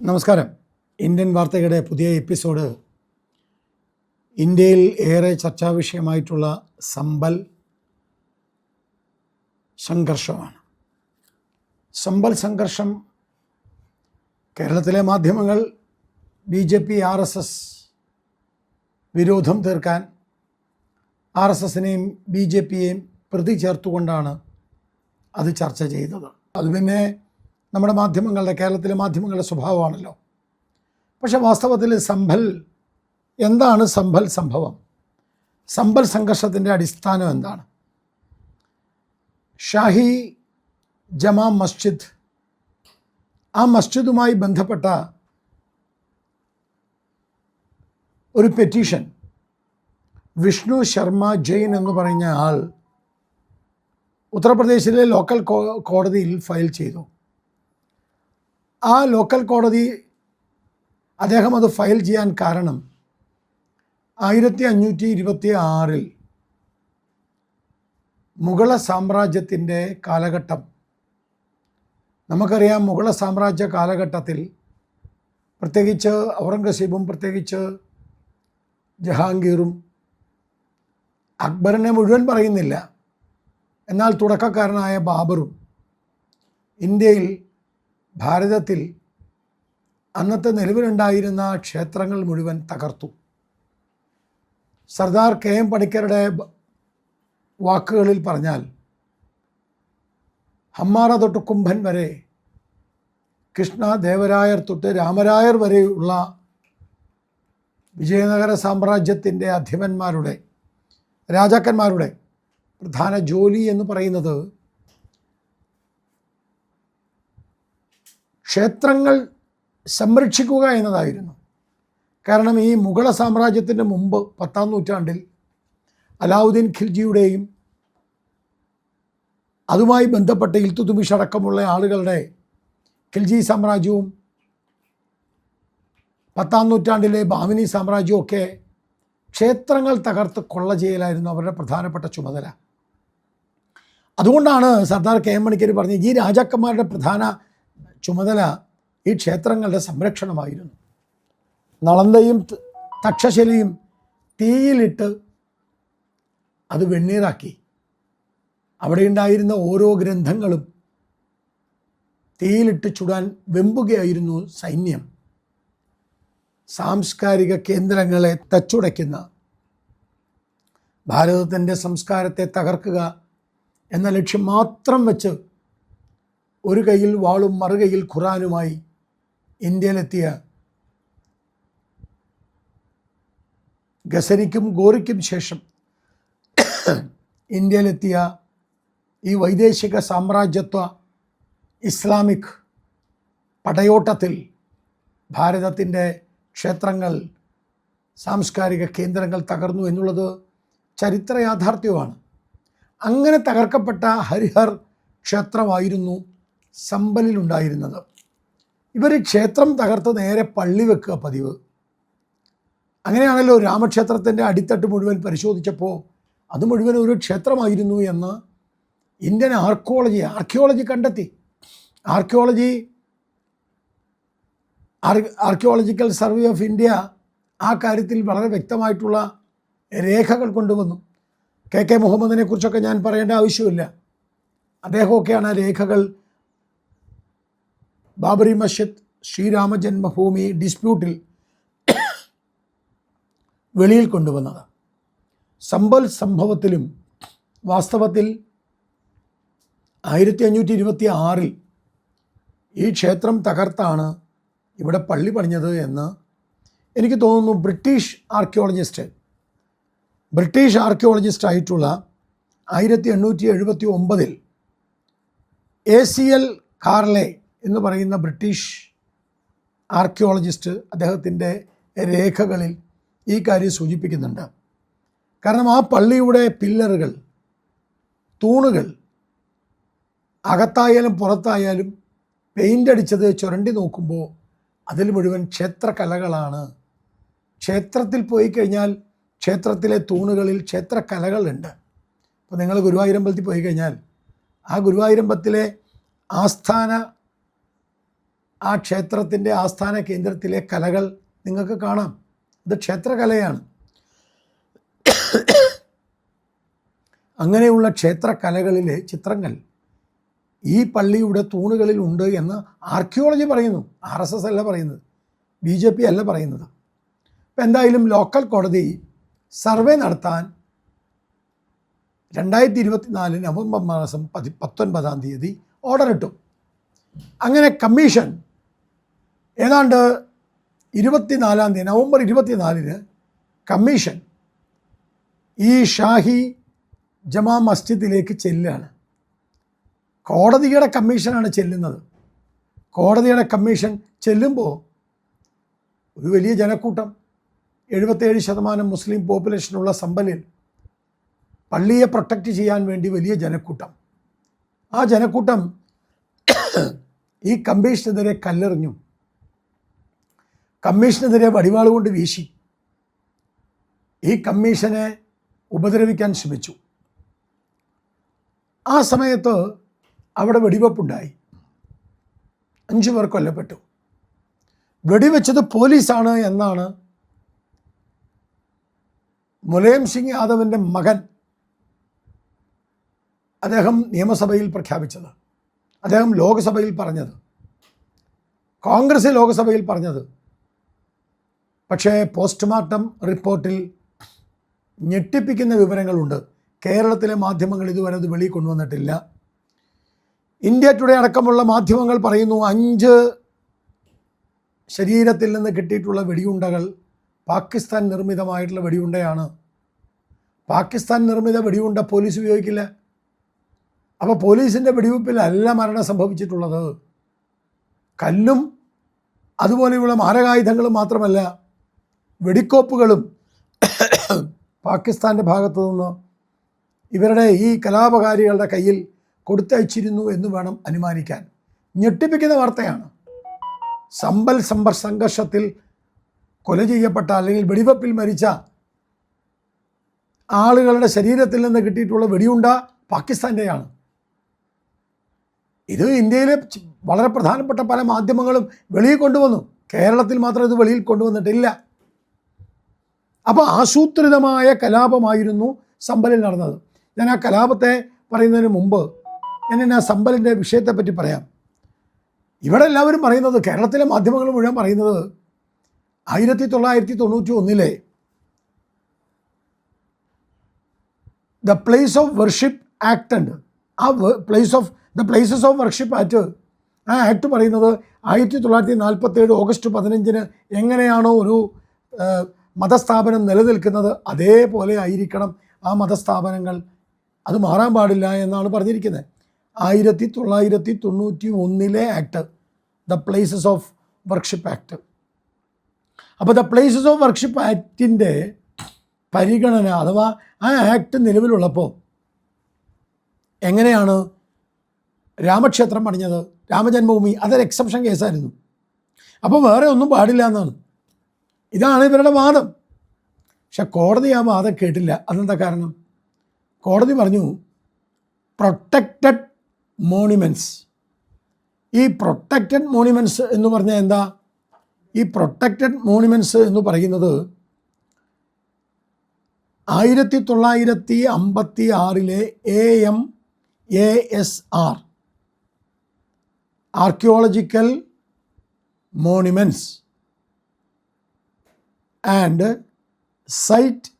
നമസ്കാരം. ഇന്ത്യൻ വാർത്തയുടെ പുതിയ എപ്പിസോഡ്. ഇന്ത്യയിൽ ഏറെ ചർച്ചാ വിഷയമായിട്ടുള്ള സമ്പൽ സംഘർഷമാണ്. സമ്പൽ സംഘർഷം കേരളത്തിലെ മാധ്യമങ്ങൾ B J P R S S വിരോധം തീർക്കാൻ ആർ എസ് എസിനെയും ബി ജെ പിയെയും പ്രതി ചേർത്തുകൊണ്ടാണ് അത് ചർച്ച ചെയ്തത്. അത് പിന്നെ നമ്മുടെ മാധ്യമങ്ങളുടെ കേരളത്തിലെ മാധ്യമങ്ങളുടെ സ്വഭാവമാണല്ലോ. പക്ഷേ വാസ്തവത്തിൽ സംഭൽ എന്താണ് സംഭൽ സംഭവം? സമ്പൽ സംഘർഷത്തിന്റെ അടിസ്ഥാനം എന്താണ്? ഷാഹി ജമാ മസ്ജിദ് ആ മസ്ജിദുമായി ബന്ധപ്പെട്ട ഒരു പെറ്റീഷൻ വിഷ്ണു ശർമ്മ ജെയിൻ എന്ന് പറഞ്ഞ ആൾ ഉത്തർപ്രദേശിലെ ലോക്കൽ കോടതിയിൽ ഫയൽ ചെയ്തു. ആ ലോക്കൽ കോടതി അദ്ദേഹം അത് ഫയൽ ചെയ്യാൻ കാരണം ആയിരത്തി അഞ്ഞൂറ്റി ഇരുപത്തി ആറിൽ മുഗള സാമ്രാജ്യത്തിന്റെ കാലഘട്ടം. നമുക്കറിയാം മുഗള സാമ്രാജ്യ കാലഘട്ടത്തിൽ പ്രത്യേകിച്ച് ഔറംഗസീബും പ്രത്യേകിച്ച് ജഹാംഗീറും അക്ബറിനെ മുഴുവൻ പറയുന്നില്ല. എന്നാൽ തുടക്കക്കാരനായ ബാബറും ഇന്ത്യയിൽ ഭാരതത്തിൽ അന്നത്തെ നിലവിലുണ്ടായിരുന്ന ക്ഷേത്രങ്ങൾ മുഴുവൻ തകർത്തു. സർദാർ കെ എം പണിക്കരുടെ വാക്കുകളിൽ പറഞ്ഞാൽ ഹമ്മാറ തൊട്ട് കുംഭൻ വരെ കൃഷ്ണ ദേവരായർ തൊട്ട് രാമരായർ വരെയുള്ള വിജയനഗര സാമ്രാജ്യത്തിന്റെ അധിപന്മാരുടെ രാജാക്കന്മാരുടെ പ്രധാന ജോലി എന്ന് പറയുന്നത് ക്ഷേത്രങ്ങൾ സംരക്ഷിക്കുക എന്നതായിരുന്നു. കാരണം ഈ മുഗള സാമ്രാജ്യത്തിന്റെ മുമ്പ് പത്താം നൂറ്റാണ്ടിൽ അലാവുദ്ദീൻ ഖിൽജിയുടെയും അതുമായി ബന്ധപ്പെട്ട ഇൽത്തുതുമിഷ് അടക്കമുള്ള ആളുകളുടെ ഖിൽജി സാമ്രാജ്യവും പത്താം നൂറ്റാണ്ടിലെ ബാമിനി സാമ്രാജ്യവും ഒക്കെ ക്ഷേത്രങ്ങൾ തകർത്ത് കൊള്ള ചെയ്യലായിരുന്നു അവരുടെ പ്രധാനപ്പെട്ട ചുമതല. അതുകൊണ്ടാണ് സർദാർ കെ എം മണിക്കർ പറഞ്ഞത് ഈ രാജാക്കന്മാരുടെ പ്രധാന ചുമതല ഈ ക്ഷേത്രങ്ങളുടെ സംരക്ഷണമായിരുന്നു. നളന്തയും തക്ഷശലിയും തീയിലിട്ട് അത് വെണ്ണീറാക്കി. അവിടെയുണ്ടായിരുന്ന ഓരോ ഗ്രന്ഥങ്ങളും തീയിലിട്ട് ചുടാൻ വെമ്പുകയായിരുന്നു സൈന്യം. സാംസ്കാരിക കേന്ദ്രങ്ങളെ തച്ചുടയ്ക്കുന്ന ഭാരതത്തിന്റെ സംസ്കാരത്തെ തകർക്കുക എന്ന ലക്ഷ്യം മാത്രം വെച്ച് ഒരു കയ്യിൽ വാളും മറുകയിൽ ഖുറാനുമായി ഇന്ത്യയിലെത്തിയ ഗസനിക്കും ഗോറിക്കും ശേഷം ഇന്ത്യയിലെത്തിയ ഈ വൈദേശിക സാമ്രാജ്യത്വ ഇസ്ലാമിക് പടയോട്ടത്തിൽ ഭാരതത്തിന്റെ ക്ഷേത്രങ്ങൾ സാംസ്കാരിക കേന്ദ്രങ്ങൾ തകർന്നു എന്നുള്ളത് ചരിത്ര യാഥാർത്ഥ്യമാണ് അങ്ങനെ തകർക്കപ്പെട്ട ഹരിഹർ ക്ഷേത്രമായിരുന്നു സമ്പലിലുണ്ടായിരുന്നത് ഇവർ ക്ഷേത്രം തകർത്ത് നേരെ പള്ളി വെക്കുക പതിവ്. അങ്ങനെയാണല്ലോ രാമക്ഷേത്രത്തിന്റെ അടിത്തട്ട് മുഴുവൻ പരിശോധിച്ചപ്പോൾ അത് മുഴുവൻ ഒരു ക്ഷേത്രമായിരുന്നു എന്ന് ഇന്ത്യൻ ആർക്കോളജി ആർക്കിയോളജി കണ്ടെത്തി. Archaeology archaeological survey of India ആ കാര്യത്തിൽ വളരെ വ്യക്തമായിട്ടുള്ള രേഖകൾ കൊണ്ടുവന്നു. കെ കെ മുഹമ്മദിനെ കുറിച്ചൊക്കെ ഞാൻ പറയേണ്ട ആവശ്യമില്ല. അദ്ദേഹമൊക്കെയാണ് ആ രേഖകൾ ബാബറി മസ്ജിദ് ശ്രീരാമ ജന്മഭൂമി ഡിസ്പ്യൂട്ടിൽ വെളിയിൽ കൊണ്ടുവന്നത്. സമ്പൽ സംഭവത്തിലും വാസ്തവത്തിൽ ആയിരത്തി അഞ്ഞൂറ്റി ഇരുപത്തി ആറിൽ ഈ ക്ഷേത്രം തകർത്താണ് ഇവിടെ പള്ളി പണിഞ്ഞത് എന്ന് എനിക്ക് തോന്നുന്നു ബ്രിട്ടീഷ് ആർക്കിയോളജിസ്റ്റ് ബ്രിട്ടീഷ് ആർക്കിയോളജിസ്റ്റ് ആയിട്ടുള്ള ആയിരത്തി എണ്ണൂറ്റി എഴുപത്തി ഒമ്പതിൽ എ സി എൽ കാർലെ എന്ന് പറയുന്ന ബ്രിട്ടീഷ് ആർക്കിയോളജിസ്റ്റ് അദ്ദേഹത്തിന്റെ രേഖകളിൽ ഈ കാര്യം സൂചിപ്പിക്കുന്നുണ്ട്. കാരണം ആ പള്ളിയുടെ പില്ലറുകൾ തൂണുകൾ അകത്തായാലും പുറത്തായാലും പെയിന്റ് അടിച്ചത് ചുരണ്ടി നോക്കുമ്പോൾ അതിൽ മുഴുവൻ ക്ഷേത്രകലകളാണ്. ക്ഷേത്രത്തിൽ പോയി കഴിഞ്ഞാൽ ക്ഷേത്രത്തിലെ തൂണുകളിൽ ക്ഷേത്രകലകളുണ്ട്. അപ്പോൾ നിങ്ങൾ ഗുരുവായൂരമ്പലത്തിൽ പോയി കഴിഞ്ഞാൽ ആ ഗുരുവായൂരമ്പലത്തിലെ ആസ്ഥാന ആ ക്ഷേത്രത്തിന്റെ ആസ്ഥാന കേന്ദ്രത്തിലെ കലകൾ നിങ്ങൾക്ക് കാണാം. ഇത് ക്ഷേത്രകലയാണ്. അങ്ങനെയുള്ള ക്ഷേത്രകലകളിലെ ചിത്രങ്ങൾ ഈ പള്ളിയുടെ തൂണുകളിൽ ഉണ്ട് എന്ന് ആർക്കിയോളജി പറയുന്നു. ആർ എസ് എസ് അല്ല പറയുന്നത്. ബി ജെ പി അല്ല പറയുന്നത്. അപ്പം എന്തായാലും ലോക്കൽ കോടതി സർവേ നടത്താൻ രണ്ടായിരത്തി ഇരുപത്തിനാല് നവംബർ മാസം പതി പത്തൊൻപതാം തീയതി ഓർഡർ ഇട്ടു അങ്ങനെ കമ്മീഷൻ ഏതാണ്ട് ഇരുപത്തിനാലാം തീയതി നവംബർ ഇരുപത്തിനാലിന് കമ്മീഷൻ ഈ ഷാഹി ജമാ മസ്ജിദിലേക്ക് ചെല്ലുകയാണ്. കോടതിയുടെ കമ്മീഷനാണ് ചെല്ലുന്നത്. കോടതിയുടെ കമ്മീഷൻ ചെല്ലുമ്പോൾ ഒരു വലിയ ജനക്കൂട്ടം എഴുപത്തേഴ് ശതമാനം മുസ്ലിം പോപ്പുലേഷനുള്ള സമ്പലിൽ പള്ളിയെ പ്രൊട്ടക്റ്റ് ചെയ്യാൻ വേണ്ടി വലിയ ജനക്കൂട്ടം. ആ ജനക്കൂട്ടം ഈ കമ്മീഷനെതിരെ കല്ലെറിഞ്ഞു. കമ്മീഷനെതിരെ വടിവാൾ കൊണ്ട് വീശി. ഈ കമ്മീഷനെ ഉപദ്രവിക്കാൻ ശ്രമിച്ചു. ആ സമയത്ത് അവിടെ വെടിവെപ്പുണ്ടായി. അഞ്ചു പേർ കൊല്ലപ്പെട്ടു. വെടിവെച്ചത് പോലീസാണ് എന്നാണ് മുലയം സിംഗ് യാദവിന്റെ മകൻ അദ്ദേഹം നിയമസഭയിൽ പ്രഖ്യാപിച്ചത്. അദ്ദേഹം ലോക്സഭയിൽ പറഞ്ഞത്. കോൺഗ്രസ് ലോക്സഭയിൽ പറഞ്ഞത്. പക്ഷേ പോസ്റ്റ്മോർട്ടം റിപ്പോർട്ടിൽ ഞെട്ടിപ്പിക്കുന്ന വിവരങ്ങളുണ്ട്. കേരളത്തിലെ മാധ്യമങ്ങൾ ഇതുവരെ അത് വെളിയിൽ കൊണ്ടുവന്നിട്ടില്ല. ഇന്ത്യ ടുഡേ അടക്കമുള്ള മാധ്യമങ്ങൾ പറയുന്നു അഞ്ച് ശരീരത്തിൽ നിന്ന് കിട്ടിയിട്ടുള്ള വെടിയുണ്ടകൾ പാകിസ്ഥാൻ നിർമ്മിതമായിട്ടുള്ള വെടിയുണ്ടയാണ്. പാകിസ്ഥാൻ നിർമ്മിത വെടിയുണ്ട പോലീസ് ഉപയോഗിക്കില്ല. അപ്പോൾ പോലീസിന്റെ വെടിവെപ്പിലല്ല മരണം സംഭവിച്ചിട്ടുള്ളത്. കല്ലും അതുപോലെയുള്ള മാരകായുധങ്ങളും മാത്രമല്ല വെടിക്കോപ്പുകളും പാകിസ്ഥാന്റെ ഭാഗത്തു നിന്ന് ഇവരുടെ ഈ കലാപകാരികളുടെ കയ്യിൽ കൊടുത്തയച്ചിരുന്നു എന്ന് വേണം അനുമാനിക്കാൻ. ഞെട്ടിപ്പിക്കുന്ന വാർത്തയാണ്. സമ്പൽ സമ്പർ സംഘർഷത്തിൽ കൊല ചെയ്യപ്പെട്ട അല്ലെങ്കിൽ വെടിവെപ്പിൽ മരിച്ച ആളുകളുടെ ശരീരത്തിൽ നിന്ന് കിട്ടിയിട്ടുള്ള വെടിയുണ്ട പാകിസ്ഥാന്റെയാണ് ഇത് ഇന്ത്യയിലെ വളരെ പ്രധാനപ്പെട്ട പല മാധ്യമങ്ങളും വെളിയിൽ കൊണ്ടുവന്നു. കേരളത്തിൽ മാത്രം ഇത് വെളിയിൽ കൊണ്ടുവന്നിട്ടില്ല. അപ്പോൾ ആസൂത്രിതമായ കലാപമായിരുന്നു സമ്പലിൽ നടന്നത്. ഞാൻ ആ കലാപത്തെ പറയുന്നതിന് മുമ്പ് ഞാൻ എന്നെ ആ സമ്പലിന്റെ വിഷയത്തെപ്പറ്റി പറയാം. ഇവിടെ എല്ലാവരും പറയുന്നത് കേരളത്തിലെ മാധ്യമങ്ങൾ മുഴുവൻ പറയുന്നത് ആയിരത്തി തൊള്ളായിരത്തി തൊണ്ണൂറ്റി ഒന്നിലെ the place of worship act ഉണ്ട്. ആ place of the places of worship act ആ ആക്ട് പറയുന്നത് ആയിരത്തി തൊള്ളായിരത്തി നാൽപ്പത്തേഴ് ഓഗസ്റ്റ് പതിനഞ്ചിന് എങ്ങനെയാണോ ഒരു മതസ്ഥാപനം നിലനിൽക്കുന്നത് അതേപോലെ ആയിരിക്കണം ആ മതസ്ഥാപനങ്ങൾ. അത് മാറാൻ പാടില്ല എന്നാണ് പറഞ്ഞിരിക്കുന്നത്. ആയിരത്തി തൊള്ളായിരത്തി തൊണ്ണൂറ്റി ഒന്നിലെ act the places of worship act. അപ്പോൾ ദ പ്ലേസസ് ഓഫ് വർക്ക്ഷിപ്പ് ആക്ടിന്റെ പരിഗണന അഥവാ ആ ആക്ട് നിലവിലുള്ളപ്പോൾ എങ്ങനെയാണ് രാമക്ഷേത്രം പണിഞ്ഞത്? രാമജന്മഭൂമി അതൊരു എക്സെപ്ഷൻ കേസായിരുന്നു. അപ്പോൾ വേറെ ഒന്നും പാടില്ല എന്നാണ്. ഇതാണ് ഇവരുടെ വാദം. പക്ഷെ കോടതി ആ വാദം കേട്ടില്ല. അതെന്താ കാരണം? കോടതി പറഞ്ഞു പ്രൊട്ടക്റ്റഡ് മോണിമെന്റ്സ് ഈ പ്രൊട്ടക്റ്റഡ് മോണിമെന്റ്സ് എന്ന് പറഞ്ഞാൽ എന്താ? ഈ പ്രൊട്ടക്റ്റഡ് മോണിമെന്റ്സ് എന്ന് പറയുന്നത് ആയിരത്തി തൊള്ളായിരത്തി അമ്പത്തി ആറിലെ A M A S R archaeological monuments and site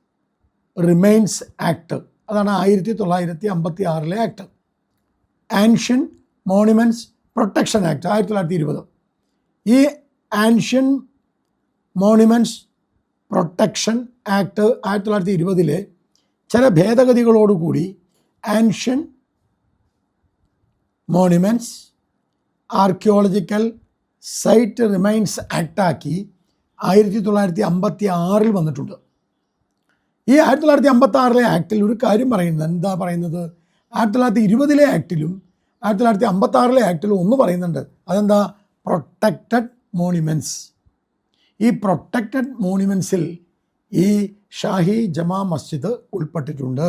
remains act. അതാണ് ആയിരത്തി തൊള്ളായിരത്തി അമ്പത്തി ആറിലെ act. Ancient monuments protection act ആയിരത്തി തൊള്ളായിരത്തി ഇരുപത് ഈ ആൻഷ്യൻ മോണിമെന്റ്സ് പ്രൊട്ടക്ഷൻ ആക്ട് ആയിരത്തി തൊള്ളായിരത്തി ഇരുപതിലെ ചില ഭേദഗതികളോടുകൂടി ancient monuments archaeological site remains ആക്ടാക്കി ആയിരത്തി തൊള്ളായിരത്തി അമ്പത്തി ആറിൽ വന്നിട്ടുണ്ട്. ഈ ആയിരത്തി തൊള്ളായിരത്തി അമ്പത്തി ആറിലെ ആക്ടിൽ ഒരു കാര്യം പറയുന്നത്. എന്താ പറയുന്നത്? ആയിരത്തി തൊള്ളായിരത്തി ഇരുപതിലെ ആക്ടിലും ആയിരത്തി തൊള്ളായിരത്തി അമ്പത്തി ആറിലെ ആക്ടിലും ഒന്ന് പറയുന്നുണ്ട്. അതെന്താ? പ്രൊട്ടക്റ്റഡ് മോണിമെന്റ്സ് ഈ പ്രൊട്ടക്റ്റഡ് മോണിമെന്റ്സിൽ ഈ ഷാഹി ജമാ മസ്ജിദ് ഉൾപ്പെട്ടിട്ടുണ്ട്.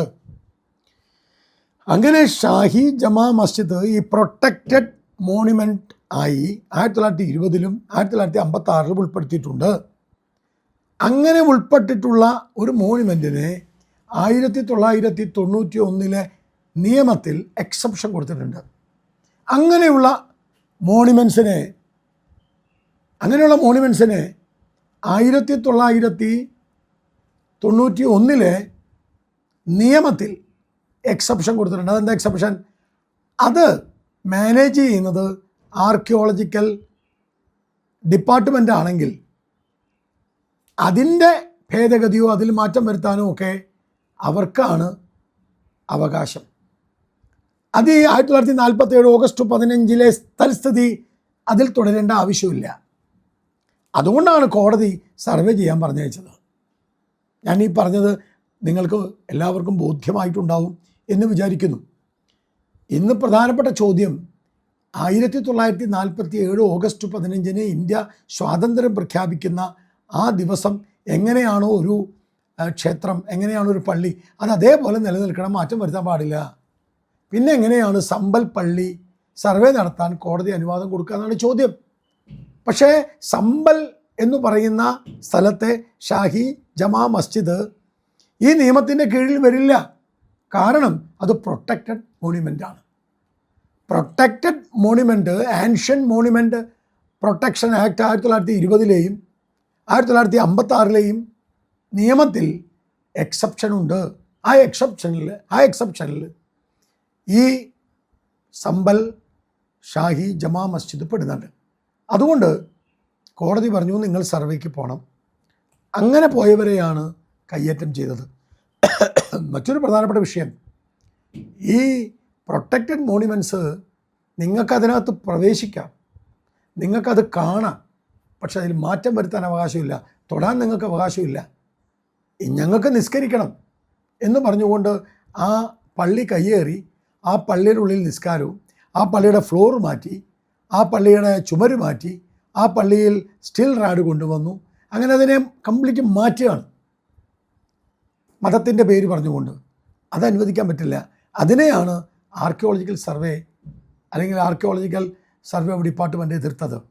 അങ്ങനെ ഷാഹി ജമാ മസ്ജിദ് ഈ പ്രൊട്ടക്റ്റഡ് മോണിമെന്റ് ആയി ആയിരത്തി തൊള്ളായിരത്തി ഇരുപതിലും ആയിരത്തി തൊള്ളായിരത്തി അമ്പത്തി ആറിലും ഉൾപ്പെടുത്തിയിട്ടുണ്ട്. അങ്ങനെ ഉൾപ്പെട്ടിട്ടുള്ള ഒരു മോണുമെന്റിന് ആയിരത്തി തൊള്ളായിരത്തി തൊണ്ണൂറ്റി ഒന്നിലെ നിയമത്തിൽ എക്സെപ്ഷൻ കൊടുത്തിട്ടുണ്ട്. അങ്ങനെയുള്ള മോണിമെൻസിനെ അങ്ങനെയുള്ള മോണിമെൻസിനെ ആയിരത്തി തൊള്ളായിരത്തി തൊണ്ണൂറ്റി ഒന്നിലെ നിയമത്തിൽ എക്സെപ്ഷൻ കൊടുത്തിട്ടുണ്ട്. അതെന്താ എക്സെപ്ഷൻ അത് മാനേജ് ചെയ്യുന്നത് ആർക്കിയോളജിക്കൽ ഡിപ്പാർട്ട്മെന്റ് ആണെങ്കിൽ അതിന്റെ ഭേദഗതിയോ അതിൽ മാറ്റം വരുത്താനോ ഒക്കെ അവർക്കാണ് അവകാശം. അത് ഈ ആയിരത്തി തൊള്ളായിരത്തി നാൽപ്പത്തി ഏഴ് ഓഗസ്റ്റ് പതിനഞ്ചിലെ തൽസ്ഥിതി അതിൽ തുടരേണ്ട ആവശ്യമില്ല. അതുകൊണ്ടാണ് കോടതി സർവേ ചെയ്യാൻ പറഞ്ഞയച്ചത് ഞാൻ ഈ പറഞ്ഞത് നിങ്ങൾക്ക് എല്ലാവർക്കും ബോധ്യമായിട്ടുണ്ടാവും എന്ന് വിചാരിക്കുന്നു. ഇന്ന് പ്രധാനപ്പെട്ട ചോദ്യം ആയിരത്തി തൊള്ളായിരത്തി നാൽപ്പത്തി ഏഴ് ഓഗസ്റ്റ് പതിനഞ്ചിന് ഇന്ത്യ സ്വാതന്ത്ര്യം പ്രഖ്യാപിക്കുന്ന ആ ദിവസം എങ്ങനെയാണോ ഒരു ക്ഷേത്രം എങ്ങനെയാണോ ഒരു പള്ളി അത് അതേപോലെ നിലനിൽക്കണം മാറ്റം വരുത്താൻ പാടില്ല. പിന്നെ എങ്ങനെയാണ് സമ്പൽ പള്ളി സർവേ നടത്താൻ കോടതി അനുവാദം കൊടുക്കുക എന്നാണ് ചോദ്യം. പക്ഷേ സമ്പൽ എന്ന് പറയുന്ന സ്ഥലത്തെ ഷാഹി ജമാ മസ്ജിദ് ഈ നിയമത്തിന്റെ കീഴിൽ വരില്ല. കാരണം അത് protected മോണിമെന്റാണ് protected monument ancient monument protection act ആയിരത്തി തൊള്ളായിരത്തി ഇരുപതിലെയും ആയിരത്തി തൊള്ളായിരത്തി അമ്പത്തി ആറിലെയും നിയമത്തിൽ എക്സെപ്ഷൻ ഉണ്ട്. ആ എക്സെപ്ഷനിൽ ആ എക്സെപ്ഷനിൽ ഈ സമ്പൽ ഷാഹി ജമാ മസ്ജിദ് പെടുന്നുണ്ട്. അതുകൊണ്ട് കോടതി പറഞ്ഞു നിങ്ങൾ സർവേക്ക് പോകണം അങ്ങനെ പോയവരെയാണ് കയ്യേറ്റം ചെയ്തത്. മറ്റൊരു പ്രധാനപ്പെട്ട വിഷയം ഈ പ്രൊട്ടക്റ്റഡ് മോണുമെന്റ്സ് നിങ്ങൾക്കതിനകത്ത് പ്രവേശിക്കാം. നിങ്ങൾക്കത് കാണാം. പക്ഷെ അതിൽ മാറ്റം വരുത്താൻ അവകാശമില്ല. തൊടാൻ നിങ്ങൾക്ക് അവകാശമില്ല. ഞങ്ങൾക്ക് നിസ്കരിക്കണം എന്ന് പറഞ്ഞുകൊണ്ട് ആ പള്ളി കയ്യേറി ആ പള്ളിയുടെ ഉള്ളിൽ നിസ്കാരവും ആ പള്ളിയുടെ ഫ്ലോർ മാറ്റി ആ പള്ളിയുടെ ചുമര് മാറ്റി ആ പള്ളിയിൽ സ്റ്റീൽ റാഡ് കൊണ്ടുവന്നു. അങ്ങനെ അതിനെ കംപ്ലീറ്റ് മാറ്റുകയാണ്. മതത്തിന്റെ പേര് പറഞ്ഞുകൊണ്ട് അത് അനുവദിക്കാൻ പറ്റില്ല. അതിനെയാണ് ആർക്കിയോളജിക്കൽ സർവേ അല്ലെങ്കിൽ ആർക്കിയോളജിക്കൽ സർവേ ഡിപ്പാർട്ട്മെന്റ് എതിർത്തത്.